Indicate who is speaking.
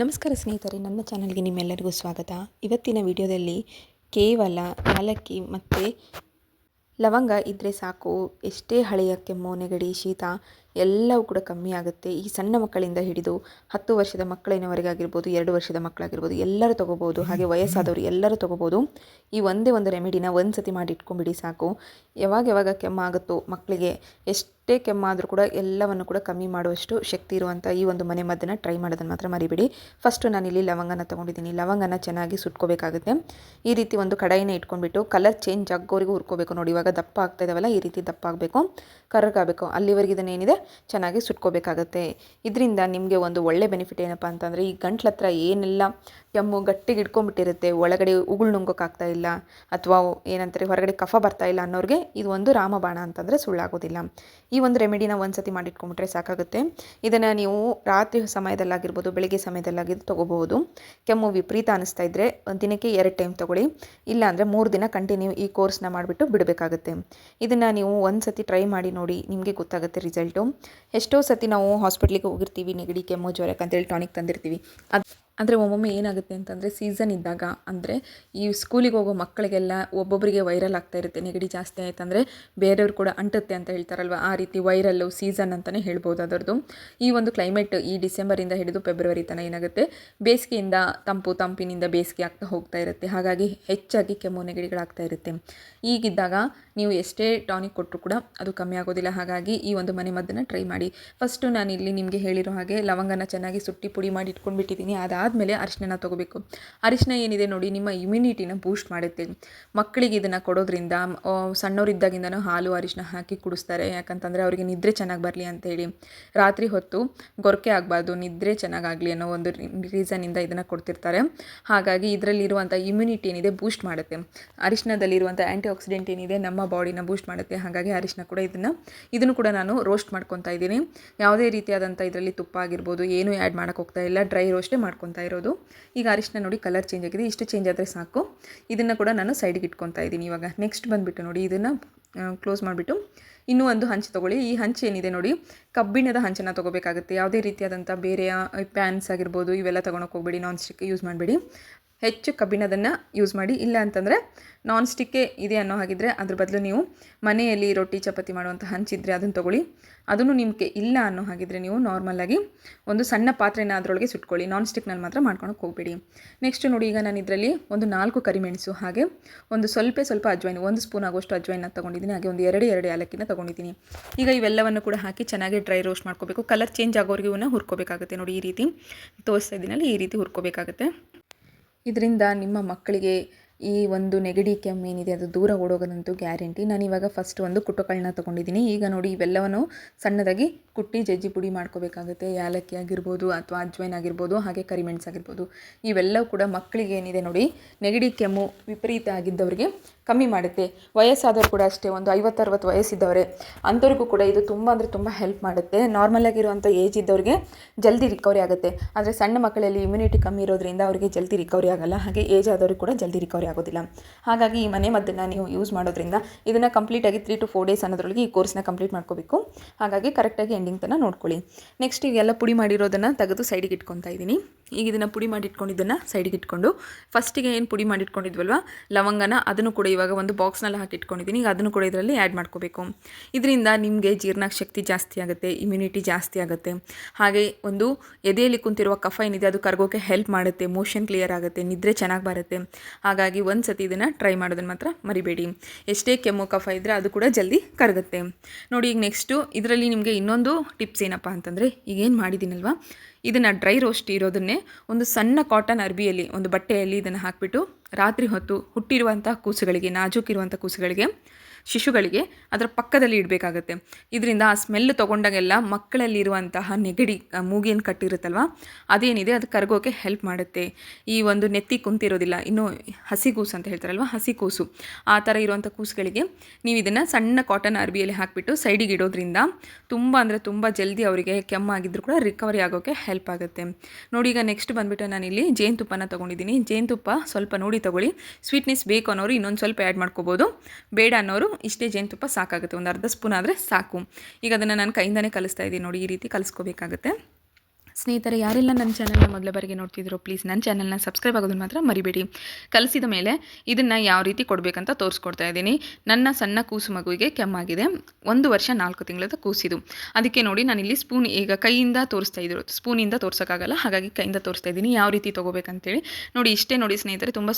Speaker 1: ನಮಸ್ಕಾರ ಸ್ನೇಹಿತರೆ, ನನ್ನ ಚಾನಲ್ಗೆ ನಿಮ್ಮೆಲ್ಲರಿಗೂ ಸ್ವಾಗತ. ಇವತ್ತಿನ ವಿಡಿಯೋದಲ್ಲಿ ಕೇವಲ ಏಲಕ್ಕಿ ಮತ್ತು ಲವಂಗ ಇದ್ದರೆ ಸಾಕು, ಎಷ್ಟೇ ಹಳೆಯ ಕೆಮ್ಮು, ನೆಗಡಿ, ಶೀತ, ಎಲ್ಲವೂ ಕೂಡ ಕಮ್ಮಿ ಆಗುತ್ತೆ. ಈ ಸಣ್ಣ ಮಕ್ಕಳಿಂದ ಹಿಡಿದು ಹತ್ತು ವರ್ಷದ ಮಕ್ಕಳಿನವರೆಗಾಗಿರ್ಬೋದು ಎರಡು ವರ್ಷದ ಮಕ್ಕಳಾಗಿರ್ಬೋದು, ಎಲ್ಲರೂ ತೊಗೋಬೋದು, ಹಾಗೆ ವಯಸ್ಸಾದವರು ಎಲ್ಲರೂ ತೊಗೋಬೋದು. ಈ ಒಂದೇ ಒಂದು ರೆಮಿಡಿನ ಒಂದು ಸತಿ ಮಾಡಿ ಇಟ್ಕೊಂಬಿಡಿ ಸಾಕು. ಯಾವಾಗ ಯಾವಾಗ ಕೆಮ್ಮಾಗುತ್ತೋ ಮಕ್ಕಳಿಗೆ ಎಷ್ಟೇ ಕೆಮ್ಮಾದರೂ ಕೂಡ ಎಲ್ಲವನ್ನು ಕೂಡ ಕಮ್ಮಿ ಮಾಡುವಷ್ಟು ಶಕ್ತಿ ಇರುವಂಥ ಈ ಒಂದು ಮನೆ ಮದ್ದನ್ನು ಟ್ರೈ ಮಾಡೋದನ್ನು ಮಾತ್ರ ಮರಿಬೇಡಿ. ಫಸ್ಟು ನಾನಿಲ್ಲಿ ಲವಂಗನ ತೊಗೊಂಡಿದ್ದೀನಿ. ಲವಂಗನ ಚೆನ್ನಾಗಿ ಸುಟ್ಕೋಬೇಕಾಗುತ್ತೆ. ಈ ರೀತಿ ಒಂದು ಕಡಾಯಿನ ಇಟ್ಕೊಂಡ್ಬಿಟ್ಟು ಕಲರ್ ಚೇಂಜ್ ಆಗೋವರೆಗೂ ಹುರ್ಕೋಬೇಕು. ನೋಡಿ, ಇವಾಗ ದಪ್ಪ ಆಗ್ತಾ ಇದಾವಲ್ಲ, ಈ ರೀತಿ ದಪ್ಪ ಆಗಬೇಕು. ಕರಗಾಗಬೇಕು. ಅಲ್ಲಿವರೆಗೆ ಇದನ್ನೇನಿದೆ ಚೆನ್ನಾಗಿ ಸುಟ್ಕೋಬೇಕಾಗತ್ತೆ. ಇದರಿಂದ ನಿಮಗೆ ಒಂದು ಒಳ್ಳೆ ಬೆನಿಫಿಟ್ ಏನಪ್ಪ ಅಂತಂದರೆ, ಈ ಗಂಟ್ಲ ಹತ್ರ ಏನೆಲ್ಲ ಕೆಮ್ಮು ಗಟ್ಟಿಗೆ ಇಟ್ಕೊಂಡ್ಬಿಟ್ಟಿರುತ್ತೆ ಒಳಗಡೆ ಉಗುಳು ನುಂಗೋಕ್ಕಾಗ್ತಾ ಇಲ್ಲ, ಅಥವಾ ಏನಂತಾರೆ, ಹೊರಗಡೆ ಕಫ ಬರ್ತಾ ಇಲ್ಲ ಅನ್ನೋರಿಗೆ ಇದು ಒಂದು ರಾಮಬಾಣ ಅಂತಂದರೆ ಸುಳ್ಳಾಗೋದಿಲ್ಲ. ಈ ಒಂದು ರೆಮಿಡಿನ ಒಂದು ಸತಿ ಮಾಡಿಟ್ಕೊಂಬಿಟ್ರೆ ಸಾಕಾಗುತ್ತೆ. ಇದನ್ನು ನೀವು ರಾತ್ರಿ ಸಮಯದಲ್ಲಾಗಿರ್ಬೋದು, ಬೆಳಿಗ್ಗೆ ಸಮಯದಲ್ಲಾಗಿದ್ದು ತೊಗೋಬಹುದು. ಕೆಮ್ಮು ವಿಪರೀತ ಅನಿಸ್ತಾ ಇದ್ದರೆ ದಿನಕ್ಕೆ ಎರಡು ಟೈಮ್ ತೊಗೊಳ್ಳಿ. ಇಲ್ಲಾಂದರೆ ಮೂರು ದಿನ ಕಂಟಿನ್ಯೂ ಈ ಕೋರ್ಸ್ನ ಮಾಡಿಬಿಟ್ಟು ಬಿಡಬೇಕಾಗುತ್ತೆ. ಇದನ್ನು ನೀವು ಒಂದು ಸತಿ ಟ್ರೈ ಮಾಡಿ ನೋಡಿ ನಿಮಗೆ ಗೊತ್ತಾಗುತ್ತೆ ರಿಸಲ್ಟು. ಎಷ್ಟೋ ಸತಿ ನಾವು ಹಾಸ್ಪಿಟ್ಲಿಗೆ ಹೋಗಿರ್ತೀವಿ, ನೆಗಡಿ, ಕೆಮ್ಮು ಜ್ವರಕ್ಕೆ ಅಂತೇಳಿ ಟಾನಿಕ್ ತಂದಿರ್ತೀವಿ. ಅದು ಆದರೆ ಒಮ್ಮೊಮ್ಮೆ ಏನಾಗುತ್ತೆ ಅಂತಂದರೆ ಸೀಸನ್ ಇದ್ದಾಗ ಅಂದರೆ ಈ ಸ್ಕೂಲಿಗೆ ಹೋಗೋ ಮಕ್ಕಳಿಗೆಲ್ಲ ಒಬ್ಬೊಬ್ಬರಿಗೆ ವೈರಲ್ ಆಗ್ತಾ ಇರುತ್ತೆ, ನೆಗಡಿ ಜಾಸ್ತಿ ಆಯ್ತಂದರೆ ಬೇರೆಯವ್ರು ಕೂಡ ಅಂಟುತ್ತೆ ಅಂತ ಹೇಳ್ತಾರಲ್ವ? ಆ ರೀತಿ ವೈರಲ್ಲು ಸೀಸನ್ ಅಂತಲೇ ಹೇಳ್ಬೋದು ಅದರದ್ದು ಈ ಒಂದು ಕ್ಲೈಮೇಟ್ ಈ ಡಿಸೆಂಬರಿಂದ ಹಿಡಿದು ಫೆಬ್ರವರಿ ತನಕ ಏನಾಗುತ್ತೆ? ಬೇಸಿಗೆಯಿಂದ ತಂಪು ತಂಪಿನಿಂದ ಬೇಸಿಗೆ ಆಗ್ತಾ ಹೋಗ್ತಾ ಇರುತ್ತೆ. ಹಾಗಾಗಿ ಹೆಚ್ಚಾಗಿ ಕೆಮ್ಮು ನೆಗಡಿಗಳಾಗ್ತಾ ಇರುತ್ತೆ. ಈಗಿದ್ದಾಗ ನೀವು ಎಷ್ಟೇ ಟಾನಿಕ್ ಕೊಟ್ಟರು ಕೂಡ ಅದು ಕಮ್ಮಿ ಆಗೋದಿಲ್ಲ. ಹಾಗಾಗಿ ಈ ಒಂದು ಮನೆ ಮದ್ದನ್ನು ಟ್ರೈ ಮಾಡಿ. ಫಸ್ಟು ನಾನು ಇಲ್ಲಿ ನಿಮಗೆ ಹೇಳಿರೋ ಹಾಗೆ ಲವಂಗನ ಚೆನ್ನಾಗಿ ಸುಟ್ಟಿ ಪುಡಿ ಮಾಡಿ ಇಟ್ಕೊಂಡ್ಬಿಟ್ಟಿದ್ದೀನಿ. ಅದಾದಮೇಲೆ ಅರಿಶಿನ ತೊಗೋಬೇಕು. ಅರಿಶಿನ ಏನಿದೆ ನೋಡಿ, ನಿಮ್ಮ ಇಮ್ಯುನಿಟಿನ ಬೂಸ್ಟ್ ಮಾಡುತ್ತೆ. ಮಕ್ಕಳಿಗೆ ಇದನ್ನು ಕೊಡೋದ್ರಿಂದ ಸಣ್ಣವರಿದ್ದಾಗಿಂದನೂ ಹಾಲು ಅರಿಶಿನ ಹಾಕಿ ಕುಡಿಸ್ತಾರೆ. ಯಾಕಂತಂದರೆ ಅವರಿಗೆ ನಿದ್ರೆ ಚೆನ್ನಾಗಿ ಬರಲಿ ಅಂತೇಳಿ ರಾತ್ರಿ ಹೊತ್ತು ಗೊರಕೆ ಆಗಬಾರ್ದು, ನಿದ್ರೆ ಚೆನ್ನಾಗಾಗಲಿ ಅನ್ನೋ ಒಂದು ರೀಸನಿಂದ ಇದನ್ನು ಕೊಡ್ತಿರ್ತಾರೆ. ಹಾಗಾಗಿ ಇದರಲ್ಲಿರುವಂಥ ಇಮ್ಯುನಿಟಿ ಏನಿದೆ ಬೂಸ್ಟ್ ಮಾಡುತ್ತೆ. ಅರಿಶಿನದಲ್ಲಿರುವಂಥ ಆ್ಯಂಟಿ ಆಕ್ಸಿಡೆಂಟ್ ಏನಿದೆ ನಮ್ಮ ಬಾಡಿನ ಬೂಸ್ಟ್ ಮಾಡುತ್ತೆ. ಹಾಗಾಗಿ ಅರಿಶಿನ ಕೂಡ ಇದನ್ನು ಇದನ್ನು ಕೂಡ ನಾನು ರೋಸ್ಟ್ ಮಾಡ್ಕೊತಾ ಇದ್ದೀನಿ. ಯಾವುದೇ ರೀತಿಯಾದಂಥ ಇದರಲ್ಲಿ ತುಪ್ಪ ಆಗಿರ್ಬೋದು, ಏನೂ ಆ್ಯಡ್ ಮಾಡೋಕ್ಕೆ ಹೋಗ್ತಾ ಇಲ್ಲ. ಡ್ರೈ ರೋಸ್ಟೇ ಮಾಡ್ಕೊತಾ ಇರೋದು. ಈಗ ಅರಿಶಿನ ನೋಡಿ ಕಲರ್ ಚೇಂಜ್ ಆಗಿದೆ. ಇಷ್ಟು ಚೇಂಜ್ ಆದರೆ ಸಾಕು. ಇದನ್ನು ಕೂಡ ನಾನು ಸೈಡಿಗೆ ಇಟ್ಕೊತಾ ಇದ್ದೀನಿ ಇವಾಗ. ನೆಕ್ಸ್ಟ್ ಬಂದುಬಿಟ್ಟು ನೋಡಿ, ಇದನ್ನು ಕ್ಲೋಸ್ ಮಾಡಿಬಿಟ್ಟು ಇನ್ನೂ ಒಂದು ಹಂಚು ತೊಗೊಳ್ಳಿ. ಈ ಹಂಚು ಏನಿದೆ ನೋಡಿ, ಕಬ್ಬಿಣದ ಹಂಚನ್ನು ತೊಗೋಬೇಕಾಗುತ್ತೆ. ಯಾವುದೇ ರೀತಿಯಾದಂಥ ಬೇರೆಯ ಪ್ಯಾನ್ಸ್ ಆಗಿರ್ಬೋದು, ಇವೆಲ್ಲ ತೊಗೊಳಕ್ಕೆ ಹೋಗ್ಬೇಡಿ ನಾನ್ ಸ್ಟಿಕ್ ಯೂಸ್ ಮಾಡಬೇಡಿ. ಹೆಚ್ಚು ಕಬ್ಬಿಣದನ್ನು ಯೂಸ್ ಮಾಡಿ, ಇಲ್ಲ ಅಂತಂದರೆ ನಾನ್ ಸ್ಟಿಕ್ಕೇ ಇದೆ ಅನ್ನೋ ಹಾಗಿದ್ರೆ ಅದ್ರ ಬದಲು ನೀವು ಮನೆಯಲ್ಲಿ ರೊಟ್ಟಿ, ಚಪಾತಿ ಮಾಡುವಂಥ ಹಂಚಿದ್ರೆ ಅದನ್ನು ತೊಗೊಳ್ಳಿ. ಅದನ್ನು ನಿಮಗೆ ಇಲ್ಲ ಅನ್ನೋ ಹಾಗಿದ್ರೆ ನೀವು ನಾರ್ಮಲಾಗಿ ಒಂದು ಸಣ್ಣ ಪಾತ್ರೆನ ಅದರೊಳಗೆ ಸುಟ್ಕೊಳ್ಳಿ. ನಾನ್ ಸ್ಟಿಕ್ನಲ್ಲಿ ಮಾತ್ರ ಮಾಡ್ಕೊಳಕ್ಕೆ ಹೋಗಬೇಡಿ. ನೆಕ್ಸ್ಟ್ ನೋಡಿ, ಈಗ ನಾನು ಇದರಲ್ಲಿ ಒಂದು ನಾಲ್ಕು ಕರಿಮೆಣಸು ಹಾಗೆ ಒಂದು ಸ್ವಲ್ಪ ಸ್ವಲ್ಪ ಅಜ್ವಾಯಿನ, ಒಂದು ಸ್ಪೂನ್ ಆಗೋಷ್ಟು ಅಜ್ವಾಯಿನ ತೊಗೊಂಡಿದ್ದೀನಿ. ಹಾಗೆ ಒಂದು ಎರಡು ಎರಡು ಏಲಕ್ಕಿನ ತೊಗೊಂಡಿದ್ದೀನಿ. ಈಗ ಇವೆಲ್ಲವನ್ನು ಕೂಡ ಹಾಕಿ ಚೆನ್ನಾಗಿ ಡ್ರೈ ರೋಸ್ಟ್ ಮಾಡ್ಕೋಬೇಕು. ಕಲರ್ ಚೇಂಜ್ ಆಗೋರಿಗೂ ಹುರ್ಕೋಬೇಕಾಗುತ್ತೆ. ನೋಡಿ, ಈ ರೀತಿ ತೋರಿಸ್ತಾ ಇದ್ದೀನಲ್ಲ ಈ ರೀತಿ ಹುರ್ಕೋಬೇಕಾಗುತ್ತೆ. ಇದರಿಂದ ನಿಮ್ಮ ಮಕ್ಕಳಿಗೆ ಈ ಒಂದು ನೆಗಡಿ ಕೆಮ್ಮು ಏನಿದೆ ಅದು ದೂರ ಓಡೋಗೋದಂತೂ ಗ್ಯಾರಂಟಿ ನಾನು ಇವಾಗ ಫಸ್ಟ್ ಒಂದು ಕುಟುಕಳನ್ನ ತೊಗೊಂಡಿದ್ದೀನಿ. ಈಗ ನೋಡಿ ಇವೆಲ್ಲವನ್ನು ಸಣ್ಣದಾಗಿ ಕುಟ್ಟಿ ಜಜ್ಜಿ ಪುಡಿ ಮಾಡ್ಕೋಬೇಕಾಗುತ್ತೆ. ಏಲಕ್ಕಿ ಆಗಿರ್ಬೋದು ಅಥವಾ ಅಜ್ವೈನ್ ಆಗಿರ್ಬೋದು, ಹಾಗೆ ಕರಿಮೆಣಸು ಆಗಿರ್ಬೋದು. ಇವೆಲ್ಲವೂ ಕೂಡ ಮಕ್ಕಳಿಗೆ ಏನಿದೆ ನೋಡಿ ನೆಗಡಿ ಕೆಮ್ಮು ವಿಪರೀತ ಆಗಿದ್ದವರಿಗೆ ಕಮ್ಮಿ ಮಾಡುತ್ತೆ. ವಯಸ್ಸಾದವರು ಕೂಡ ಅಷ್ಟೇ, ಒಂದು ಐವತ್ತರವತ್ತು ವಯಸ್ಸಿದ್ದವರೇ. ಅಂಥವ್ರಿಗೂ ಕೂಡ ಇದು ತುಂಬ ಅಂದರೆ ತುಂಬ ಹೆಲ್ಪ್ ಮಾಡುತ್ತೆ. ನಾರ್ಮಲ್ ಆಗಿರುವಂಥ ಏಜ್ ಇದ್ದವ್ರಿಗೆ ಜಲ್ದಿ ರಿಕವರಿ ಆಗುತ್ತೆ. ಆದರೆ ಸಣ್ಣ ಮಕ್ಕಳಲ್ಲಿ ಇಮ್ಯುನಿಟಿ ಕಮ್ಮಿ ಇರೋದ್ರಿಂದ ಅವರಿಗೆ ಜಲ್ದಿ ರಿಕವರಿ ಆಗಲ್ಲ. ಹಾಗೆ ಏಜ್ ಆದವ್ರಿಗೆ ಕೂಡ ಜಲ್ದಿ ರಿಕವರಿ ಆಗೋದಿಲ್ಲ. ಹಾಗಾಗಿ ಈ ಮನೆ ಮದ್ದನ್ನು ನೀವು ಯೂಸ್ ಮಾಡೋದ್ರಿಂದ ಇದನ್ನು ಕಂಪ್ಲೀಟಾಗಿ ತ್ರೀ ಟು ಫೋರ್ ಡೇಸ್ ಅನ್ನೋದ್ರೊಳಗೆ ಈ ಕೋರ್ಸ್ನ ಕಂಪ್ಲೀಟ್ ಮಾಡ್ಕೋಬೇಕು. ಹಾಗಾಗಿ ಕರೆಕ್ಟಾಗಿ ಎಂಡಿಂಗ್ ತನ ನೋಡ್ಕೊಳ್ಳಿ. ನೆಕ್ಸ್ಟ್ ಇವೆಲ್ಲ ಪುಡಿ ಮಾಡಿರೋದನ್ನು ತೆಗೆದು ಸೈಡಿಗೆ ಇಟ್ಕೊತಾ ಇದ್ದೀನಿ. ಈಗ ಇದನ್ನು ಪುಡಿ ಮಾಡಿ ಇಟ್ಕೊಂಡಿದ್ದನ್ನು ಸೈಡಿಗೆ ಇಟ್ಕೊಂಡು ಫಸ್ಟಿಗೆ ಏನು ಪುಡಿ ಮಾಡಿಟ್ಕೊಂಡಿದ್ವಲ್ವ ಲವಂಗನ, ಅದನ್ನು ಕೂಡ ಇವಾಗ ಒಂದು ಬಾಕ್ಸ್ನಲ್ಲಿ ಹಾಕಿ ಇಟ್ಕೊಂಡಿದ್ದೀನಿ ಈಗ ಅದನ್ನು ಕೂಡ ಇದರಲ್ಲಿ ಆ್ಯಡ್ ಮಾಡ್ಕೋಬೇಕು. ಇದರಿಂದ ನಿಮಗೆ ಜೀರ್ಣಾಕ ಶಕ್ತಿ ಜಾಸ್ತಿ ಆಗುತ್ತೆ ಇಮ್ಯುನಿಟಿ ಜಾಸ್ತಿ ಆಗುತ್ತೆ. ಹಾಗೆ ಒಂದು ಎದೆಯಲ್ಲಿ ಕುಂತಿರುವ ಕಫ ಏನಿದೆ, ಅದು ಕರಗೋಕೆ ಹೆಲ್ಪ್ ಮಾಡುತ್ತೆ ಮೋಷನ್ ಕ್ಲಿಯರ್ ಆಗುತ್ತೆ, ನಿದ್ರೆ ಚೆನ್ನಾಗಿ ಬರುತ್ತೆ. ಹಾಗಾಗಿ ಒಂದು ಸತಿ ಇದನ್ನು ಟ್ರೈ ಮಾಡೋದನ್ನು ಮಾತ್ರ ಮರಿಬೇಡಿ. ಎಷ್ಟೇ ಕೆಮ್ಮು ಕಫ ಇದ್ದರೆ ಅದು ಕೂಡ ಜಲ್ದಿ ಕರಗುತ್ತೆ. ನೋಡಿ, ಈಗ ನೆಕ್ಸ್ಟು ಇದರಲ್ಲಿ ನಿಮಗೆ ಇನ್ನೊಂದು ಟಿಪ್ಸ್ ಏನಪ್ಪ ಅಂತಂದರೆ ಈಗೇನು ಮಾಡಿದ್ದೀನಲ್ವಾ? ಇದನ್ನು ಡ್ರೈ ರೋಸ್ಟ್ ಇರೋದನ್ನೇ ಒಂದು ಸಣ್ಣ ಕಾಟನ್ ಅರ್ಬಿಯಲ್ಲಿ, ಒಂದು ಬಟ್ಟೆಯಲ್ಲಿ ಇದನ್ನು ಹಾಕಿಬಿಟ್ಟು ರಾತ್ರಿ ಹೊತ್ತು ಹುಟ್ಟಿರುವಂಥ ಕೂಸುಗಳಿಗೆ ನಾಜೂಕಿರುವಂಥ ಕೂಸುಗಳಿಗೆ. ಶಿಶುಗಳಿಗೆ ಅದರ ಪಕ್ಕದಲ್ಲಿ ಇಡಬೇಕಾಗತ್ತೆ. ಇದರಿಂದ ಆ ಸ್ಮೆಲ್ ತೊಗೊಂಡಾಗೆಲ್ಲ ಮಕ್ಕಳಲ್ಲಿರುವಂತಹ ನೆಗಡಿ ಮೂಗೇನು ಕಟ್ಟಿರುತ್ತಲ್ವ? ಅದೇನಿದೆ, ಅದು ಕರಗೋಕೆ ಹೆಲ್ಪ್ ಮಾಡುತ್ತೆ. ಈ ಒಂದು ನೆತ್ತಿ ಕುಂತಿರೋದಿಲ್ಲ, ಇನ್ನು ಹಸಿ ಕೂಸು ಅಂತ ಹೇಳ್ತಾರಲ್ವ, ಹಸಿ ಕೂಸು. ಆ ಥರ ಇರುವಂಥ ಕೂಸುಗಳಿಗೆ ನೀವು ಇದನ್ನು ಸಣ್ಣ ಕಾಟನ್ ಅರ್ಬಿಯಲ್ಲಿ ಹಾಕಿಬಿಟ್ಟು ಸೈಡಿಗೆ ಇಡೋದ್ರಿಂದ ತುಂಬ ಅಂದರೆ ತುಂಬ ಜಲ್ದಿ ಅವರಿಗೆ ಕೆಮ್ಮಾಗಿದ್ದರೂ ಕೂಡ ರಿಕವರಿ ಆಗೋಕ್ಕೆ ಹೆಲ್ಪ್ ಆಗುತ್ತೆ. ನೋಡಿ, ಈಗ ನೆಕ್ಸ್ಟ್ ಬಂದುಬಿಟ್ಟು ನಾನಿಲ್ಲಿ ಜೇನುತುಪ್ಪನ ತೊಗೊಂಡಿದ್ದೀನಿ. ಜೇನುತುಪ್ಪ ಸ್ವಲ್ಪ ನೋಡಿ ತೊಗೊಳ್ಳಿ. ಸ್ವೀಟ್ನೆಸ್ ಬೇಕು ಅನ್ನೋರು ಇನ್ನೊಂದು ಸ್ವಲ್ಪ ಆ್ಯಡ್ ಮಾಡ್ಕೋಬೋದು. ಬೇಡ ಅನ್ನೋರು ಇಷ್ಟೇ ಜೇನುತುಪ್ಪ ಸಾಕಾಗುತ್ತೆ. ಒಂದು ಅರ್ಧ ಸ್ಪೂನ್ ಆದರೆ ಸಾಕು. ಈಗ ಅದನ್ನು ನಾನು ಕೈಯಿಂದನೇ ಕಲಿಸ್ತಾ ಇದ್ದೀನಿ ನೋಡಿ, ಈ ರೀತಿ ಕಲಿಸ್ಕೋಬೇಕಾಗುತ್ತೆ. ಸ್ನೇಹಿತರೆ, ಯಾರೆಲ್ಲ ನನ್ನ ಚಾನಲ್ನ ಮೊದಲ ಬಾರಿಗೆ ನೋಡ್ತಿದ್ರು ಪ್ಲೀಸ್ ನನ್ನ ಚಾನಲ್ನ ಸಬ್ಸ್ಕ್ರೈಬ್ ಆಗೋದನ್ನು ಮಾತ್ರ ಮರಿಬೇಡಿ. ಕಲಿಸಿದ ಮೇಲೆ ಇದನ್ನು ಯಾವ ರೀತಿ ಕೊಡಬೇಕಂತ ತೋರಿಸ್ಕೊಡ್ತಾ ಇದ್ದೀನಿ. ನನ್ನ ಸಣ್ಣ ಕೂಸು ಮಗುವಿಗೆ ಕೆಮ್ಮಾಗಿದೆ. ಒಂದು ವರ್ಷ ನಾಲ್ಕು ತಿಂಗಳದ ಕೂಸಿದು. ಅದಕ್ಕೆ ನೋಡಿ ನಾನಿಲ್ಲಿ ಸ್ಪೂನ್ ಈಗ ಕೈಯಿಂದ ತೋರಿಸ್ತಾ ಇದ್ರು. ಸ್ಪೂನಿಂದ ತೋರ್ಸೋಕ್ಕಾಗಲ್ಲ, ಹಾಗಾಗಿ ಕೈಯಿಂದ ತೋರಿಸ್ತಾ ಇದ್ದೀನಿ. ಯಾವ ರೀತಿ ತೊಗೋಬೇಕಂತೇಳಿ ನೋಡಿ, ಇಷ್ಟೇ ನೋಡಿ ಸ್ನೇಹಿತರೆ, ತುಂಬ